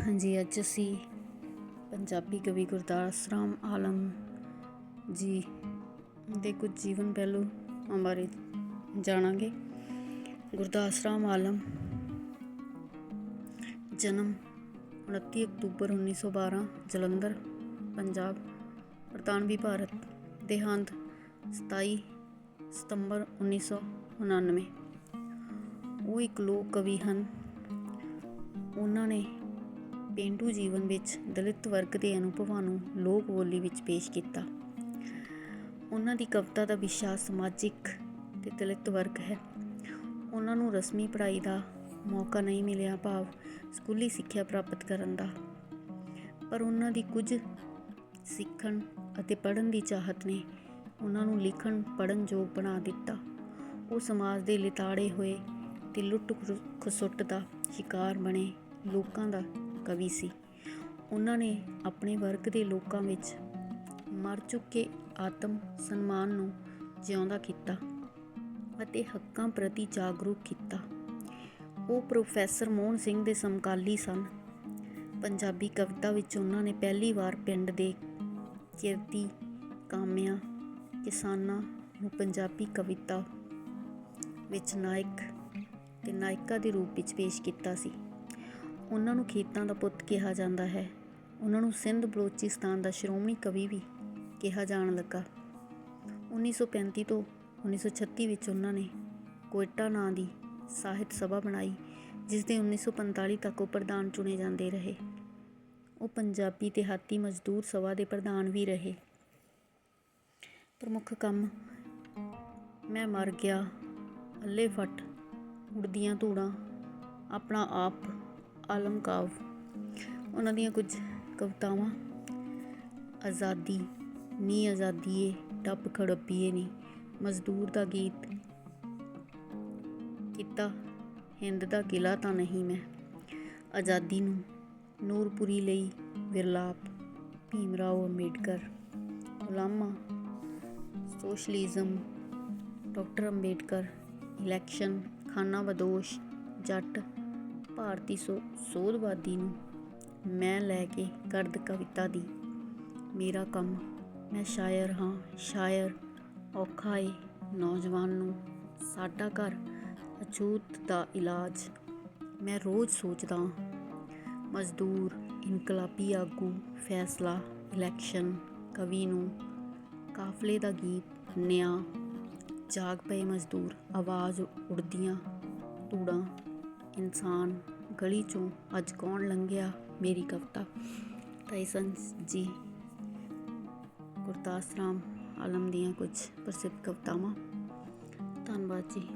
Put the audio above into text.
ਹਾਂਜੀ, ਅੱਜ ਅਸੀਂ ਪੰਜਾਬੀ ਕਵੀ ਗੁਰਦਾਸ ਰਾਮ ਆਲਮ ਜੀ ਦੇ ਕੁਝ ਜੀਵਨ ਪਹਿਲੂ ਬਾਰੇ ਜਾਣਾਂਗੇ। ਗੁਰਦਾਸ ਰਾਮ ਆਲਮ ਜਨਮ 29 ਅਕਤੂਬਰ 1912 ਜਲੰਧਰ, ਪੰਜਾਬ ਬਰਤਾਨਵੀ ਭਾਰਤ ਦੇਹਾਂਤ 27 ਸਤੰਬਰ 1999 ਉਹ ਇੱਕ ਲੋਕ ਕਵੀ ਹਨ। ਉਹਨਾਂ ਨੇ ਪੇਂਡੂ ਜੀਵਨ ਵਿੱਚ ਦਲਿਤ ਵਰਗ ਦੇ ਅਨੁਭਵਾਂ ਨੂੰ ਲੋਕ ਬੋਲੀ ਵਿੱਚ ਪੇਸ਼ ਕੀਤਾ। ਉਹਨਾਂ ਦੀ ਕਵਿਤਾ ਦਾ ਵਿਸ਼ਾ ਸਮਾਜਿਕ ਤੇ ਦਲਿਤ ਵਰਗ ਹੈ। ਉਹਨਾਂ ਨੂੰ ਰਸਮੀ ਪੜ੍ਹਾਈ ਦਾ ਮੌਕਾ ਨਹੀਂ ਮਿਲਿਆ ਭਾਵ ਸਕੂਲੀ ਸਿੱਖਿਆ ਪ੍ਰਾਪਤ ਕਰਨ ਦਾ। ਪਰ ਉਹਨਾਂ ਦੀ ਕੁਝ ਸਿੱਖਣ ਅਤੇ ਪੜ੍ਹਨ ਦੀ ਚਾਹਤ ਨੇ ਉਹਨਾਂ ਨੂੰ ਲਿਖਣ, ਪੜ੍ਹਨ ਯੋਗ ਬਣਾ ਦਿੱਤਾ। ਉਹ ਸਮਾਜ ਦੇ ਲਿਤਾੜੇ ਹੋਏ ਤੇ ਲੁੱਟ ਖੁ- ਖਸੁੱਟ ਦਾ ਸ਼ਿਕਾਰ ਬਣੇ ਲੋਕਾਂ ਦਾ ਕਵੀ ਸੀ। ਉਹਨਾਂ ਨੇ ਆਪਣੇ ਵਰਗ ਦੇ ਲੋਕਾਂ ਵਿੱਚ ਮਰ ਚੁੱਕੇ ਆਤਮ ਸਨਮਾਨ ਨੂੰ ਜਿਉਂਦਾ ਕੀਤਾ ਅਤੇ ਹੱਕਾਂ ਪ੍ਰਤੀ ਜਾਗਰੂਕ ਕੀਤਾ। ਉਹ ਪ੍ਰੋਫੈਸਰ ਮੋਹਨ ਸਿੰਘ ਦੇ ਸਮਕਾਲੀ ਸਨ। ਪੰਜਾਬੀ ਕਵਿਤਾ ਵਿੱਚ ਉਹਨਾਂ ਨੇ ਪਹਿਲੀ ਵਾਰ ਪਿੰਡ ਦੇ ਕਿਰਤੀ ਕਾਮਿਆਂ, ਕਿਸਾਨਾਂ ਨੂੰ ਪੰਜਾਬੀ ਕਵਿਤਾ ਵਿੱਚ ਨਾਇਕ ਤੇ ਨਾਇਕਾ ਦੇ ਰੂਪ ਵਿੱਚ ਪੇਸ਼ ਕੀਤਾ ਸੀ। ਉਹਨਾਂ ਨੂੰ ਖੇਤਾਂ ਦਾ ਪੁੱਤ ਕਿਹਾ ਜਾਂਦਾ ਹੈ। ਉਹਨਾਂ ਨੂੰ ਸਿੰਧ ਬਲੋਚਿਸਤਾਨ ਦਾ ਸ਼੍ਰੋਮਣੀ ਕਵੀ ਵੀ ਕਿਹਾ ਜਾਣ ਲੱਗਾ। 1935 ਤੋਂ 1936 ਵਿੱਚ ਉਹਨਾਂ ਨੇ ਕੋਇਟਾ ਨਾਂ ਦੀ ਸਾਹਿਤ ਸਭਾ ਬਣਾਈ ਜਿਸ ਦੇ 1945 ਤੱਕ ਉਹ ਪ੍ਰਧਾਨ ਚੁਣੇ ਜਾਂਦੇ ਰਹੇ। ਉਹ ਪੰਜਾਬੀ ਦਿਹਾਤੀ ਮਜ਼ਦੂਰ ਸਭਾ ਦੇ ਪ੍ਰਧਾਨ ਵੀ ਰਹੇ। ਪ੍ਰਮੁੱਖ ਕੰਮ, ਮੈਂ ਮਰ ਗਿਆ, ਅੱਲੇ ਫਟ ਉੜਦੀਆਂ ਧੂੜਾਂ, ਆਪਣਾ ਆਪ ਆਲਮ ਕਾਵ। ਉਹਨਾਂ ਦੀਆਂ ਕੁਝ ਕਵਿਤਾਵਾਂ, ਆਜ਼ਾਦੀ ਨੀ ਆਜ਼ਾਦੀ ਏ, ਟੱਪ ਖੜੱਪੀਏ ਨੀ, ਮਜ਼ਦੂਰ ਦਾ ਗੀਤ ਕੀਤਾ, ਹਿੰਦ ਦਾ ਕਿਲਾ ਤਾਂ ਨਹੀਂ ਮੈਂ। ਆਜ਼ਾਦੀ ਨੂੰ ਨੂਰਪੁਰੀ ਲਈ ਵਿਰਲਾਪ ਭੀਮ ਰਾਓ ਅੰਬੇਡਕਰ ਗੁਲਾਮਾ ਸੋਸ਼ਲਿਜ਼ਮ, ਡਾਕਟਰ ਅੰਬੇਡਕਰ, ਇਲੈਕਸ਼ਨ, ਖਾਨਾ ਬਦੋਸ਼, ਜੱਟ ਭਾਰਤੀ ਸੋ, ਸੋਧਵਾਦੀ ਨੂੰ ਮੈਂ ਲੈ ਕੇ ਕਰਦ ਕਵਿਤਾ ਦੀ। ਮੇਰਾ ਕੰਮ, ਮੈਂ ਸ਼ਾਇਰ ਹਾਂ, ਸ਼ਾਇਰ ਔਖਾ ਏ। ਨੌਜਵਾਨ ਨੂੰ ਸਾਡਾ ਘਰ ਅਛੂਤ ਦਾ ਇਲਾਜ। ਮੈਂ ਰੋਜ਼ ਸੋਚਦਾ ਮਜ਼ਦੂਰ, ਇਨਕਲਾਬੀ ਆਗੂ, ਫੈਸਲਾ, ਇਲੈਕਸ਼ਨ, ਕਵੀ ਨੂੰ ਕਾਫਲੇ ਦਾ ਗੀਤ ਨਿਆਂ ਜਾਗ ਪਏ ਮਜ਼ਦੂਰ, ਆਵਾਜ਼ ਉੜਦੀਆਂ ਧੂੜਾਂ। ਇਨਸਾਨ ਗਲੀ ਚੋਂ ਅੱਜ ਕੌਣ ਲੰਘਿਆ? ਮੇਰੀ ਕਵਿਤਾ। ਟਾਈਸਨ ਜੀ, ਗੁਰਦਾਸ ਰਾਮ ਆਲਮ ਦੀਆਂ ਕੁਝ ਪ੍ਰਸਿੱਧ ਕਵਿਤਾਵਾਂ। ਧੰਨਵਾਦ ਜੀ।